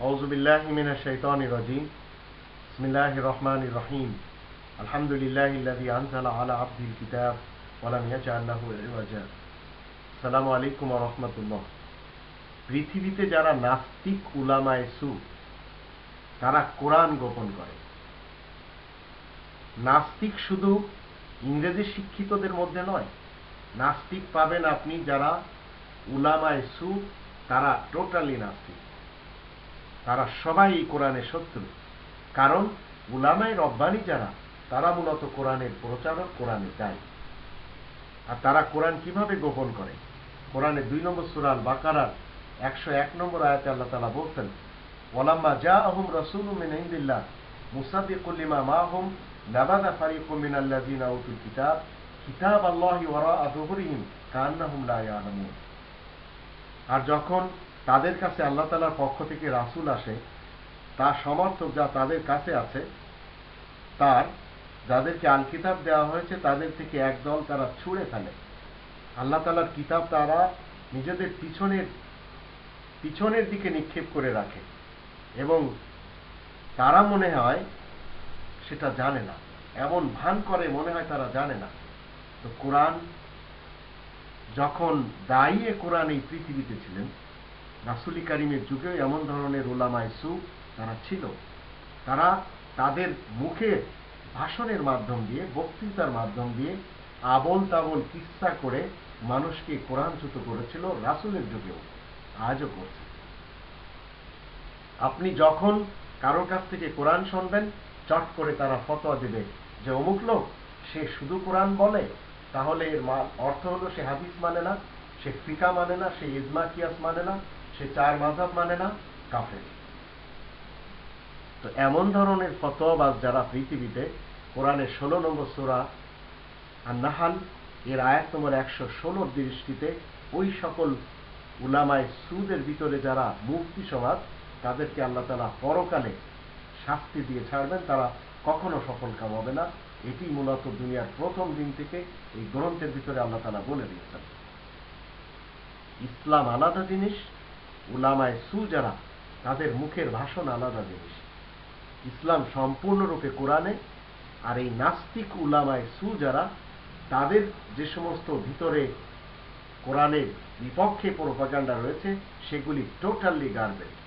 আউজুবিল্লাহ মিনা শৈতান রাজিম। বিসমিল্লাহ রহমান রহিম। আলহামদুলিল্লাহ ইল্লাদি আনসালা আলা আব্দুল কিতাব ওয়ালাম ইয়াজাল্লাহু ইওয়াজা আসসালামু আলাইকুম ওয়া রাহমাতুল্লাহ। পৃথিবীতে যারা নাস্তিক উলামায়ে সু, তারা কোরআন গোপন করে। নাস্তিক শুধু ইংরেজি শিক্ষিতদের মধ্যে নয়, নাস্তিক পাবেন আপনি যারা উলামায় সু, তারা টোটালি নাস্তিক। তারা সবাই এই কোরআনের শত্রু। কারণ উলামায় রব্বানি যারা, তারা মূলত কোরআনের প্রচারক, কোরআনে যায় আর তারা কোরআন কীভাবে গোপন করে? কোরআনের দুই নম্বর সুরাল বাকারার একশো এক নম্বর আয়াতে আল্লাহ তালা বলতেন ওলাম্মা যা আহম রসুল মিন ইন্দিল্লাহ মুসাদিকুল্লিমা মাহম নাবাদা ফারিকুম মিন আল্লাযিনা উতুল কিতাব কিতাব আল্লাহি ওয়ারা আযহুরিহিম কান্নাহুম লা আর যখন তাদের কাছে আল্লাহ তালার পক্ষ থেকে রাসুল আসে, তার সমর্থক যা তাদের কাছে আছে, তার, যাদেরকে আল কিতাব দেওয়া হয়েছে, তাদের থেকে একদল তারা ছুঁড়ে ফেলে। আল্লাহ তালার কিতাব তারা নিজেদের পিছনের পিছনের দিকে নিক্ষেপ করে রাখে এবং তারা মনে হয় সেটা জানে না। এমন ভান করে মনে হয় তারা জানে না। তো কোরআন, যখন দায়ী কোরআন এই পৃথিবীতে ছিলেন রাসুলি কারিমের যুগেও এমন ধরনের ওলামায় সু তারা ছিল, তারা তাদের মুখে ভাষণের মাধ্যম দিয়ে, বক্তৃতার মাধ্যম দিয়ে আবল তাবল কিস্সা করে মানুষকে কোরআনচ্যুত করেছিল, রাসুলের যুগেও, আজও করছে। আপনি যখন কারোর কাছ থেকে কোরআন শুনবেন, চট করে তারা ফতোয়া দেবে যে অমুক লোক, সে শুধু কোরআন বলে, তাহলে এর অর্থ হলো সে হাদিস মানে না, সে ফিকা মানে না, সে ইজমা কিয়াস মানে না সে চার মাঝাব মানে না? কাফের। তো এমন ধরনের ফতোয়াবাজ যারা পৃথিবীতে, কোরআনের ষোলো নম্বর সোরা আর নাহাল এর আয়াত নম্বর একশো ষোলোর দৃষ্টিতে ওই সকল উলামায় সুদের ভিতরে যারা মুক্তি সমাজ, তাদেরকে আল্লাহ তালা পরকালে শাস্তি দিয়ে ছাড়বেন, তারা কখনো সফল কাম হবে না। এটি মূলত দুনিয়ার প্রথম দিন থেকে এই গ্রন্থের ভিতরে আল্লাহ তালা বলে দিয়েছেন। ইসলাম আলাদা জিনিস উলামায় সু যারা, তাদের মুখের ভাষণ আলাদা জিনিস। ইসলাম সম্পূর্ণরূপে কোরআনে, আর এই নাস্তিক উলামায় সু যারা, তাদের যে সমস্ত ভিতরে কোরআনের বিপক্ষে প্রোপাগান্ডা রয়েছে, সেগুলি টোটালি গার্বেজ